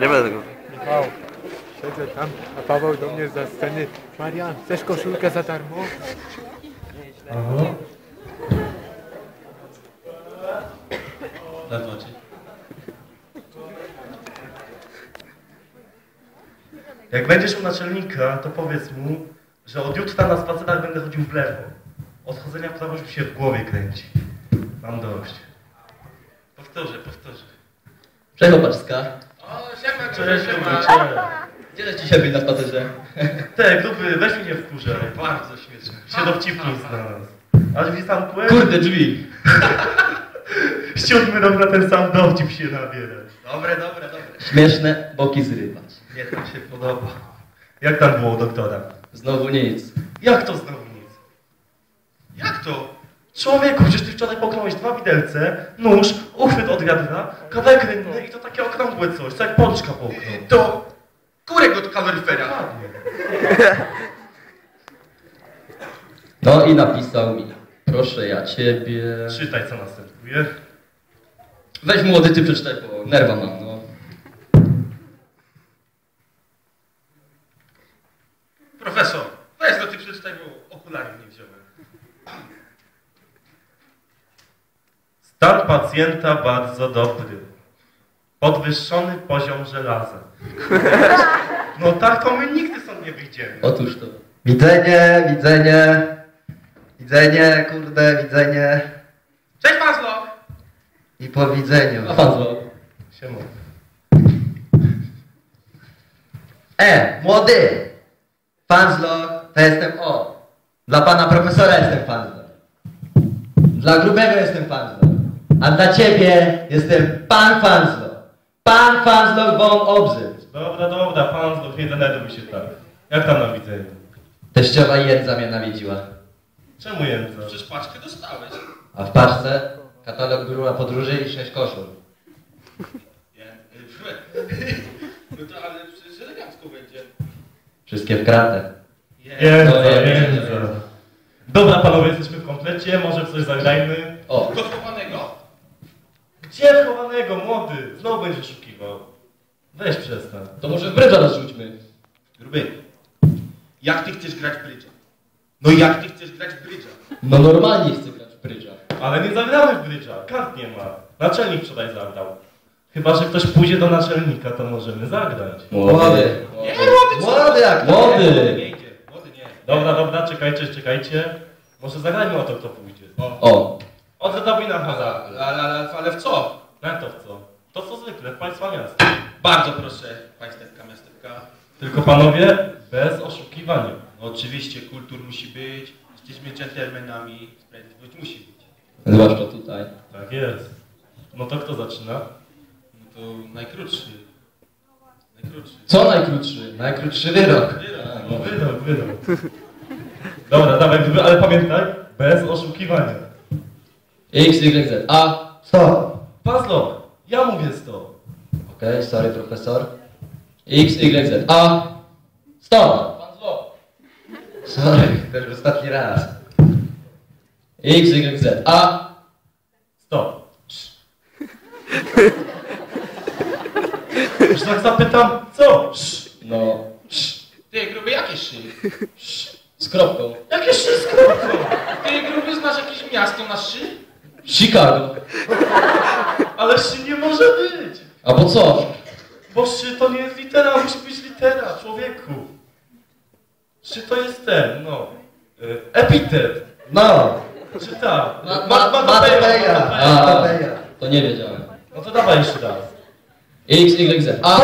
Nie będę go. Michał, siedzę tam, a Paweł do mnie za sceny. Marian, chcesz koszulkę za darmo? Ledwo cię. Jak będziesz u naczelnika, to powiedz mu, że od jutra na spacerach będę chodził w lewo. Od chodzenia w prawo już mi się w głowie kręci. Mam dość. Powtórzę, powtórzę. Cześć Opaczska. O, siema, Cześć, siema. Gdzie dzisiaj byli na spacerze? Te, gruby, weź mnie nie wkurzaj. Bardzo śmieszne. Się dowcipnij z nas. A drzwi zamkłeś? Kurde, drzwi. Ściągmy nam na ten sam dowcip się nabierać. Dobre, dobre, dobre. Śmieszne boki zrywać. Nie, to mi się podoba. Jak tam było u doktora? Znowu nic. Jak to znowu nic? Jak to? Człowieku, przecież ty wczoraj pokląłeś dwa widelce, nóż, uchwyt od wiadra, kawałek rynny i to takie okrągłe coś, co jak pączka połknął. To kurek od kaloryfera. No i napisał mi. Proszę ja ciebie. Czytaj, co następuje. Weź młody, ty przeczytaj, bo nerwa mam, no. Profesor, weź no ty przeczytaj, bo okularów nie wziąłem. Stan pacjenta bardzo dobry. Podwyższony poziom żelaza. No tak to my nigdy stąd nie wyjdziemy. Otóż to. Widzenie, widzenie, widzenie, kurde, widzenie Cześć Maslo! i po widzeniu. A pan zło. Siema. E, młody! Fanzlog, to jestem o. Dla pana profesora jestem fanzlog. Dla grubego jestem fanzlog. A dla ciebie jestem pan fanzlog. Pan fanzlog von Obzyt. Dobra, dobra, znów nie denerwuj się tak. Jak tam na widzeniu? Teściowa Jędza mnie nawiedziła. Czemu jędza? Przecież paczkę dostałeś. A w paczce katalog biura podróży i sześć koszul. Nie, No to ale przecież elegancko będzie. Wszystkie w kratę. Jędza, jędza. Dobra, panowie, jesteśmy w komplecie, może w coś zagrajmy. O? Gdzie wchowanego, młody? Znowu będziesz szukiwał. Weź przestań. to może w brydża rozrzućmy. Gruby. Jak ty chcesz grać w brydża? No jak ty chcesz grać w brydża? No normalnie chcę grać w brydża. Ale nie zagramy w brydża, kart nie ma. Naczelnik wczoraj zagrał. Chyba, że ktoś pójdzie do naczelnika, to możemy zagrać. Młody. Nie, młody co? Młody jak to? Młody Młody. nie idzie. Młody nie. Dobra, dobra, czekajcie, czekajcie. Może zagrajmy o to, kto pójdzie. O, Od Ale, hazardu. ale, ale, ale w co? Jak to w co? To co zwykle, w państwa miasta. Bardzo proszę, państewka, miastewka. Tylko panowie, bez oszukiwania. No, oczywiście kultur musi być. Jesteśmy dżentelmenami. Sprawiedliwość musi być. zwłaszcza tutaj. Tak jest. No to kto zaczyna? No to najkrótszy. Najkrótszy. Co najkrótszy? Najkrótszy wyrok. Wyrok. No wydał, wydał. Dobra, dawaj, ale pamiętaj, bez oszukiwania. X, Y, Z. A, Stop. Pazlo, ja mówię stop. Okej, sorry profesor. X, Y, Z. A, stop. Pan zło. Sorry, to już ostatni raz. X, Y, Z. A, Stop. Już tak zapytam, co? Sz. no, Ty, gruby, jakie szy? z kropką. Jakie wszystko? Ty, gruby, znasz jakieś miasto na szy? Chicago. Ale szy nie może być. A po co? Bo szy to nie jest litera, musi być litera, człowieku. Szy to jest ten, no. y, Epitet. No. Czy tak? Ma- Ma- ma- Matopeja, Matopeja. Matopeja. A, Matopeja. to nie wiedziałem. No to dawaj jeszcze raz. X, Y, Z. A,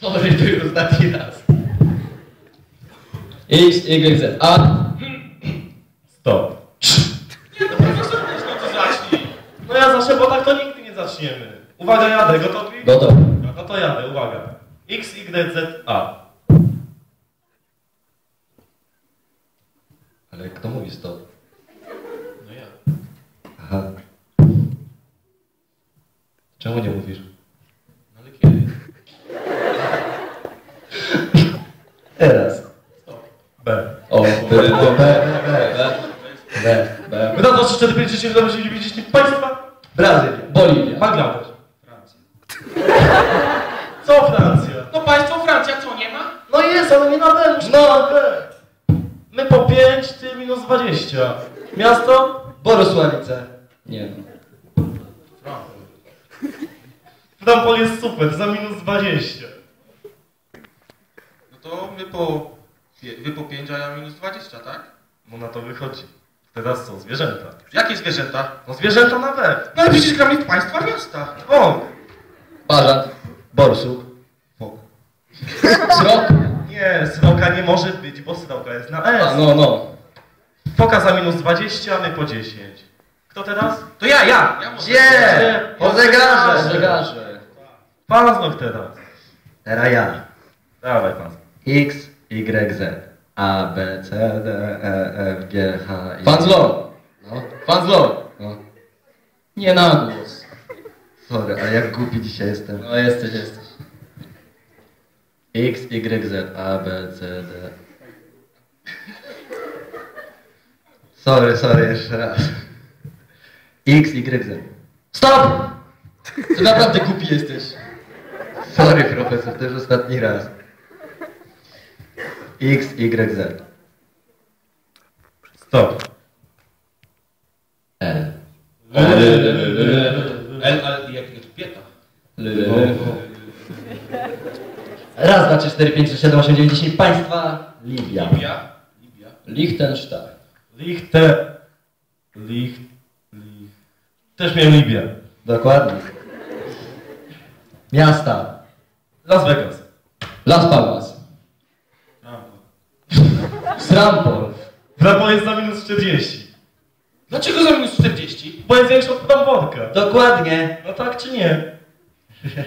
to już ostatni raz. X, Y, Z. A, Stop. Nie, to profesor też no to zacznij. No bo tak to nigdy nie zaczniemy. Uwaga, jadę, gotowi? gotowe. No to jadę, uwaga. X, Y, Z, A. Ale kto mówi stop? No ja. Aha. Czemu nie mówisz? No ale kiedy? Teraz. B. O, B, B, B, B, B. B. Raz, dwa, trzy, cztery, pięć, sześć, siedem, Nie. Frampol jest super, za minus 20. No to my po, wy po 5, a ja minus 20, tak? No na to wychodzi. Teraz są zwierzęta. Jakie zwierzęta? No zwierzęta na we. No ale przecież gramy w państwa miasta. O! Bażant. Borsuk. Srok. Nie, sroka nie może być, bo sroka jest na S. A, no, no. Foka za minus 20, a my po 10. Kto teraz? To ja, ja! Gdzie? Po zegarze. Zegarze. Pan znów teraz. Teraz ja. Dawaj pan. X, Y, Z. A, B, C, D, E, F, G, H, I. Fanzlor. No. Fanzlor. No. Nie na głos. Sorry, ale jak głupi dzisiaj jestem. No jesteś, jesteś. X, Y, Z, A, B, C, D. Sorry, sorry, jeszcze raz. X, Y, Z. Stop! Ty naprawdę głupi jesteś. Sorry, profesor, to już ostatni raz. X, Y, Z. Stop. L. L, ale jak Elżbieta. Raz, dwa, trzy, cztery, pięć, sześć, siedem, osiem, dziewięć, dziesięć. Państwa Libia. Libia. Libia. Liechtenstein. Lichte. Lich. Też miałem Libię. Dokładnie. Miasta. Las Vegas. Las Palmas. Strampol. Frampol jest za minus 40. Dlaczego za minus 40? Bo jest większy od. Dokładnie. No tak czy nie?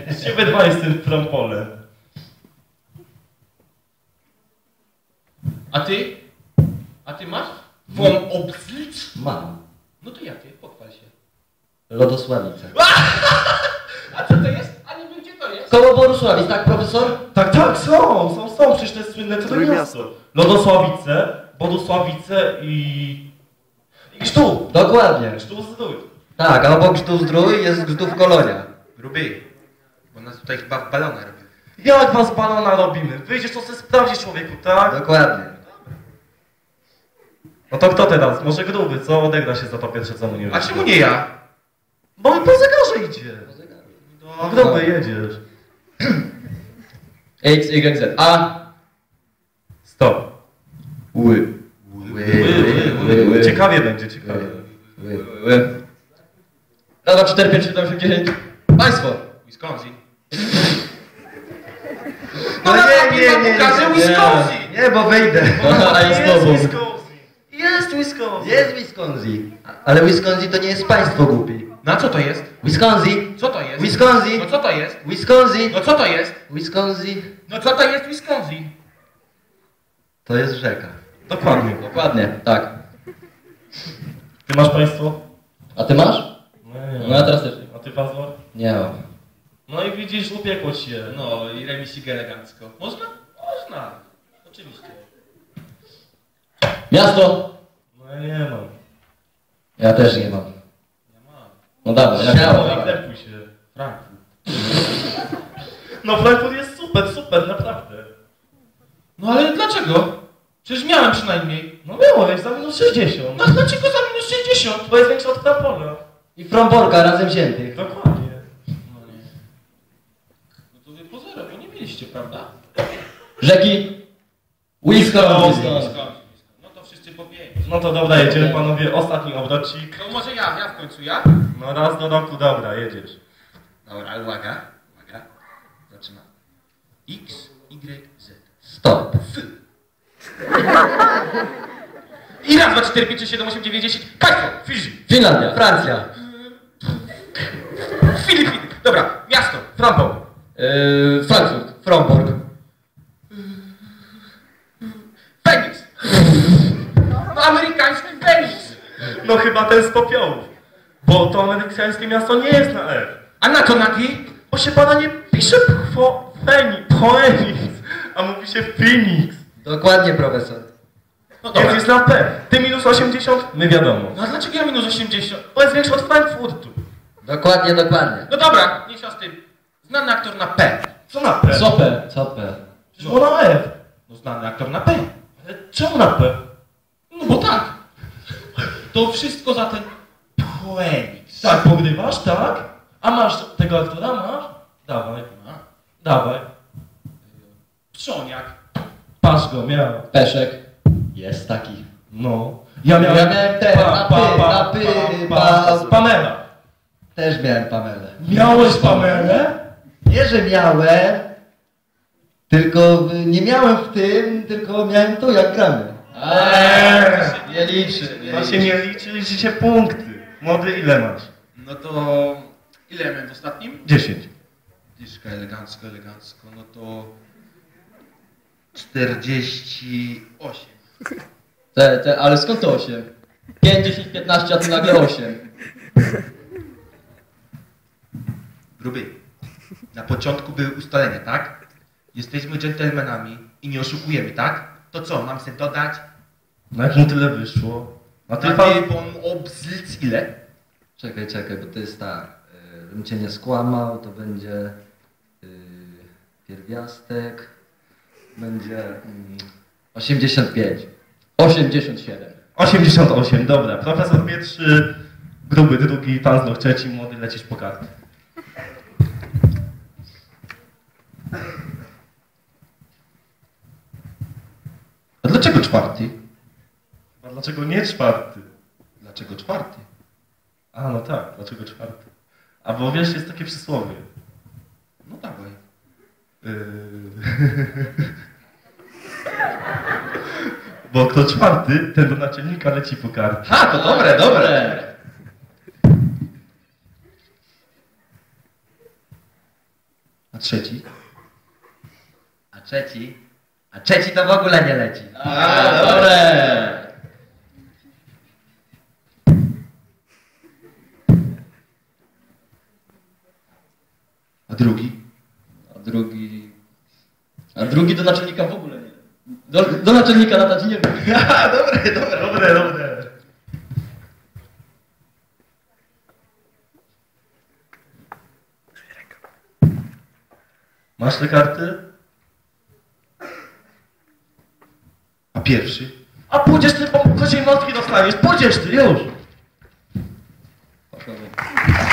Z ciebie dwa jest tym Frampolem. A ty? A ty masz? Von Obslitz? Mam. No to jakie? Pochwal się. Lodosławice. A co to jest? A nie wiem gdzie to jest. Koło Borusławic, tak profesor? Tak, tak, są, są, są. Przecież to jest słynne Trójmiasto. Lodosławice, Bodusławice i... I Grztów. Dokładnie. Grztów zdrój. Tak, a obok Grztów Zdrój jest Grztów Kolonia. Gruby. Bo nas tutaj chyba w balona robią. Jak was balona robimy? Wyjdziesz to sobie sprawdzić człowieku, tak? Dokładnie. No to kto teraz? Może gruby, co? Odegra się za to pierwsze, co mu nie A wyszło. czemu nie ja? Bo mi po zegarze idzie. No No, gruby, jedziesz. X, Y, Z. A. Stop. Ły. Ły, ły, ły. Ciekawie będzie, ciekawie. Ły. Ły. Raz, dwa, cztery, pięć, siedem, osiem, dziewięć. Państwo. Wisconsin. No na nie, nie, nie, pokażę. Wisconsin. Nie, bo wyjdę. A Jest. Wisconsin. Jest Wisconsin. Jest Wisconsin. Ale Wisconsin to nie jest państwo głupi. No a co to jest? Wisconsin. Co to jest? Wisconsin. No co to jest? Wisconsin. No co to jest? Wisconsin. No co to jest Wisconsin? To jest rzeka. Dokładnie. Dokładnie, tak. Ty masz państwo? A ty masz? No, nie No ja teraz też. nie. A ty Fazlor? Nie mam. No i widzisz, upiekło ci się. No i remisik elegancko. Można? Można. Oczywiście. Miasto. No ja nie mam. Ja też nie mam. No dawaj, ja Śmiało. Się. Frankfurt. No Frankfurt jest super, super, naprawdę. No ale dlaczego? Przecież miałem przynajmniej. No miałeś za minus 60. No dlaczego za minus 60? Bo jest większy od Frampola. I Fromborka razem wziętych. Dokładnie. No nie. No to wy po zero, bo nie mieliście, prawda? Rzeki. Wisconsin. Wisconsin. No to wszyscy po pięć. No to dobra, jedziemy panowie, ostatni obrocik. No może ja, ja w końcu, ja? No raz do roku, dobra, jedziesz. Dobra, uwaga, uwaga. Zaczynamy. X, Y, Z. Stop. I raz, dwa, cztery, pięć, sześć, siedem, osiem, dziewięć, dziesięć. Państwo, Fidżi, Finlandia. Francja. Filipiny. Dobra, miasto, Frampol. Yy, Frankfurt. Fromborg. No chyba ten z popiołów. Bo to amerykańskie miasto nie jest na F. A na to nagi? Bo się pana nie pisze po Fenix, Phoenix, a mówi się Phoenix. Dokładnie, profesor. No Więc dobra. jest na P. Ty minus 80? My wiadomo. No a dlaczego ja minus 80? Bo jest większy od Frankfurtu. Dokładnie, dokładnie. No dobra, mniejsza z tym. Znany aktor na P. Co na P? Sopę. Co P? Przecież było na F. No znany aktor na P. Ale czemu na P? No bo tak. To wszystko za ten Phoenix. Tak, pogrywasz, tak? A masz tego aktora, masz? Dawaj, A? dawaj. Trzoniak. Patrz go, miał. Peszek. Jest taki. No. Ja miałem... Ja miałem te, na py, na py, pa- Pamela. Też miałem Pamelę. Miałeś Pamelę? Nie, że miałem, tylko nie miałem w tym, tylko miałem to, jak gramy. Eee, nie liczy. Nie To się liczy. nie liczy, liczy się punkty. Młody, ile masz? No to ile miałem w ostatnim? 10. Dyszka elegancko, elegancko, no to 48. Te, te, ale skąd to 8? 5, 10, 15, a tu nagle 8. Gruby, na początku były ustalenia, tak? Jesteśmy dżentelmenami i nie oszukujemy, tak? To co, mam się dodać? No jak mu tyle wyszło? A ty Na pan... ty, bon obzlc ile? Czekaj, czekaj, bo to jest tak. y, Bym cię nie skłamał, to będzie y, pierwiastek, będzie mm, 85. 87. 88, dobra. Profesor pierwszy, gruby drugi, pan znów trzeci, młody, lecisz po kartę. A dlaczego czwarty? A dlaczego nie czwarty? Dlaczego czwarty? A, no tak, dlaczego czwarty? A bo wiesz, jest takie przysłowie. No dawaj. Yy... Bo kto czwarty, ten do naczelnika leci po kartę. Ha, to dobre, dobre. A trzeci? A trzeci? A trzeci to w ogóle nie leci. A, dobre. A drugi? A drugi... A drugi do naczelnika w ogóle nie. Do, do naczelnika latać nie lubi. A, dobre, dobre, dobre, dobre. Masz te karty? pierwszy. A pójdziesz ty po, po nocki dostaniesz. Pójdziesz ty, już. Dziękuję.